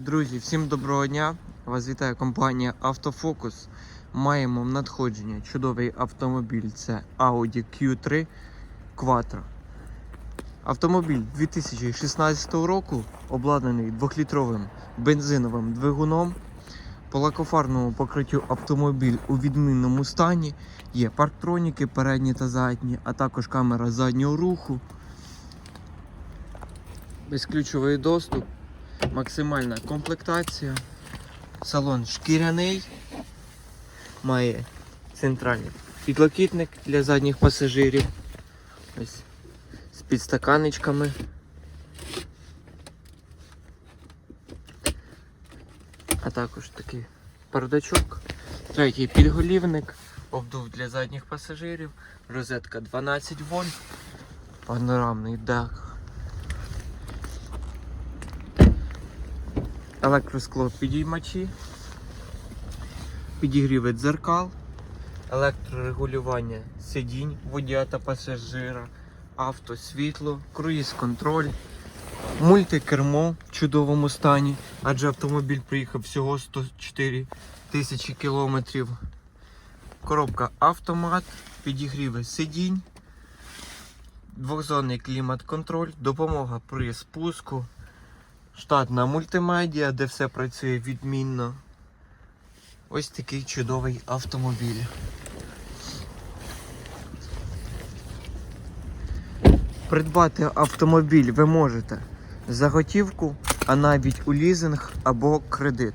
Друзі, всім доброго дня! Вас вітає компанія Автофокус. Маємо в надходження чудовий автомобіль. Це Audi Q3 Quattro. Автомобіль 2016 року обладнаний 2-літровим бензиновим двигуном. По лакофарному покриттю автомобіль у відмінному стані. Є парктроніки передні та задні, а також камера заднього руху. Безключовий доступ максимальна комплектація. Салон шкіряний. Має центральний підлокітник для задніх пасажирів. Ось з підстаканечками. А також такий бардачок. Третій підголівник, обдув для задніх пасажирів, розетка 12 вольт, панорамний дах. Електроскло підіймачі, підігріви дзеркал, електрорегулювання сидінь водія та пасажира, автосвітло, круїз-контроль, мультикермо в чудовому стані, адже автомобіль приїхав всього 104 тисячі кілометрів. Коробка автомат, підігріви сидінь, двохзонний клімат-контроль, допомога при спуску. Штатна мультимедіа, де все працює відмінно. Ось такий чудовий автомобіль. Придбати автомобіль ви можете за готівку, а навіть у лізинг або кредит.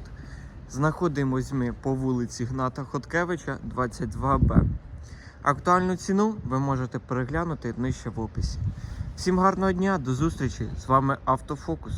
Знаходимось ми по вулиці Гната Хоткевича, 22Б. Актуальну ціну ви можете переглянути нижче в описі. Всім гарного дня, до зустрічі! З вами Автофокус.